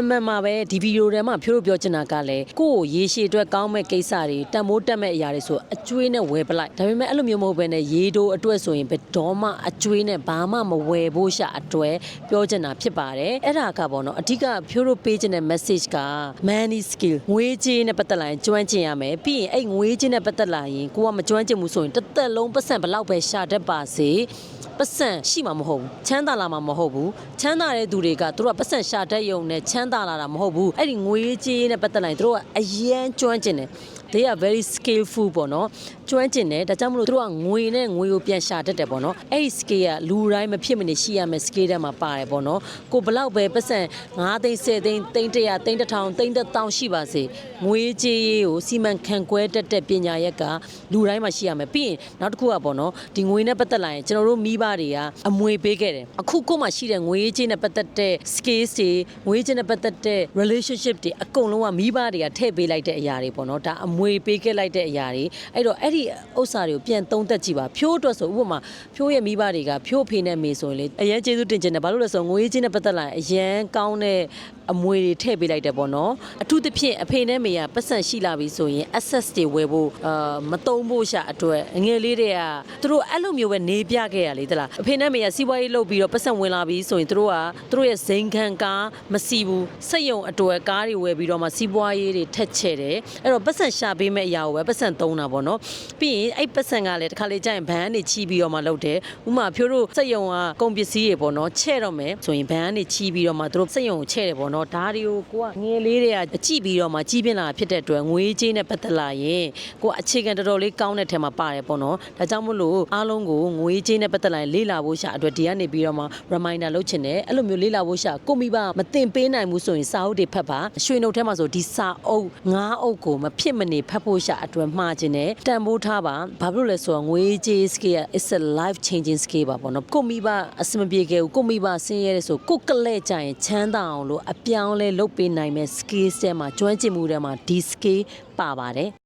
အမှန်မှာပဲဒီဗီဒီယိုထဲမှာဖြိုးတို့ပြောချင်တာကလည်းကိုယ့်ကိုရေရှည်အတွက်ကောင်းမဲ့ကိစ္စတွေတန်မိုးတက်မဲ့အရာတွေဆိုအကျွေးနဲ့ဝယ်ပလိုက်ဒါပေမဲ့အဲ့လိုမျိုးမဟုတ်ဘဲနဲ့ရေတိုအတွက်ဆိုရင်ဘယ်တော့မှအကျွေးနဲ့ဘာမှမဝယ်ဖို့ရှာအတွက်ပြောချင်တာဖြစ်ပါတယ်အဲ့ဒါကပေါ့နော်အဓိကဖြိုးတို့ပေးချင်တဲ့ message က money skill ငွေကြေးနဲ့ပတ်သက်လာရင်ကျွမ်းကျင်ရမယ်ပြီးရင်အဲ့ငွေကြေးနဲ့ပတ်သက်လာရင်ကိုကမကျွမ်းကျင်ဘူးဆိုရင်တစ်သက်လုံးပတ်စံဘလောက်ပဲရှာတတ်ပါစေ ပတ်စံရှိမှာမဟုတ်ဘူးချမ်းသာလာမှာမဟုတ်ဘူးချမ်းသာတဲ့သူတွေကသူတို့ကပတ်စံရှာတတ်ရုံနဲ့ချမ်းသာလာတာမဟုတ်ဘူးအဲ့ဒီငွေကြေးနဲ့ပတ်သက်လာရင်သူတို့ကအရန်ကျွမ်းကျင်တယ် they are very skillful ပေါ့နော်ကျွမ်းကျင်တယ်ဒါကြောင့်မလို့သူတို့ကငွေနဲ့ငွေကိုပြန်ရှာတတ်တယ်ပေါ့နော်အဲ့ဒီ skill ကလူတိုင်းမဖြစ်မနေရှိရမယ် skill တဲ့မှာပါတယ်ပေါ့နော်ကိုဘလောက်ပဲပတ်စံ9သိန်း10သိန်းသိန်း100သိန်း1000သိန်း1000ရှိပါစေငွေကြေးကိုစီမံခန့်ခွဲတတ်တဲ့ပညာရက်ကလူတိုင်းမှာရှိရမယ်ပြီးရင်နောက်တစ်ခုကပေါ့နော်ဒီငွေနဲ့ပတ်သက်လာရင်ကျွန်တော်တို့မိဘတွေကအမွေပေးခဲ့တယ်အခုကိုယ်မှာရှိတဲ့ငွေကြေးနဲ့ပတ်သက်တဲ့ skills တွေငွေကြေးနဲ့ပတ်သက်တဲ့ relationship တွေအကုန်လုံးကမိဘတွေကထည့်ပေးလိုက်တဲ့အရာတွေပေါ့နော်ဒါအမွေပေးခဲ့လိုက်တဲ့အရာတွေအဲ့တော့အဲ့ဒီဥစ္စာတွေကိုပြန်သုံးသက်ကြည့်ပါဖြိုးအတွက်ဆိုဥပမာဖြိုးရဲ့မိဘတွေကဖြိုးအဖေနဲ့မေဆိုရင်လေအရန်ကျေးဇူးတင်ချင်တယ်ဘာလို့လဲဆိုတော့ငွေကြေးနဲ့ပတ်သက်လာရင်အရန်ကောင်းတဲ့အမွေတွေထည့်ပေးလိုက်တယ်ပေါ့နော်အထူးသဖြင့်အဖေနဲ့မေကပတ်စံရှိလာပြီဆိုရင် access တွေဝယ်ဖို့အာမတုံးဖို့ရှာအတွက်ငယ်လေးတွေကသူတို့အဲ့လိုမျိုးပဲနေပြခဲ့ရလေတလားအဖေနဲ့မေကစီးပွားရေးလုပ်ပြီးတော့ပတ်စံဝင်လာပြီဆိုရင်သူတို့ကသူတို့ရဲ့ဇိမ်ခံကားမစီဘူးစက်ယုံအတွက်ကားတွေဝယ်ပြီးတော့မှစီးပွားရေးတွေထက်ချဲ့တယ်အဲ့တော့ပတ်စံရှာပေးမဲ့အရာကိုပဲပတ်စံသုံးတာပေါ့နော်ပြီးရင်အဲ့ပတ်စံကလည်းတစ်ခါလေကြာရင်ဘန်ကနေချီးပြီးတော့မှလုပ်တယ်ဥပမာဖြိုးတို့စက်ယုံကကုန်ပစ္စည်းတွေပေါ့နော်ချဲ့တော့မယ်ဆိုရင်ဘန်ကနေချီးပြီးတော့မှသူတို့စက်ယုံကိုချဲ့တယ်ပေါ့နော်ဒါတွေကိုကိုကငယ်လေးတွေကအကြည့်ပြီးတော့မှကြီးပြင်းလာဖြစ်တဲ့အတွက်ငွေကြေးနဲ့ပတ်သက်လာရင်ကိုကအခြေခံတော်တော်လေးကောင်းတဲ့ထဲမှာပါတယ်ပေါ့နော်ဒါကြောင့်မို့လို့အားလုံးကိုငွေကြေးနဲ့ပတ်သက်လာရင်လေ့လာဖို့ရှာအတွက်ဒီကနေပြီးတော့မှ reminder လုပ်ချင်တယ်အဲ့လိုမျိုးလေ့လာဖို့ရှာကိုမိဘမတင်ပေးနိုင်ဘူးဆိုရင်စာအုပ်တွေဖတ်ပါရွှေနှုတ်ထဲမှာဆိုဒီစာအုပ်ငါးအုပ်ကိုမဖြစ်မနေဖတ်ဖို့ရှာအတွက်မှားခြင်းတယ်တန်ဖိုးထားပါဘာဖြစ်လို့လဲဆိုတော့ငွေကြေး skill is a life changing skill ပါပေါ့နော်ကိုမိဘအဆင်မပြေခဲ့ဘူးကိုမိဘဆင်းရဲတယ်ဆိုကိုကလဲကြရင်ချမ်းသာအောင်လို့အပြောင်းလဲလုပ်ပေးနိုင်မဲ့ skill ထဲမှာကျွမ်းကျင်မှုထဲမှာဒီ skill ပါပါတယ်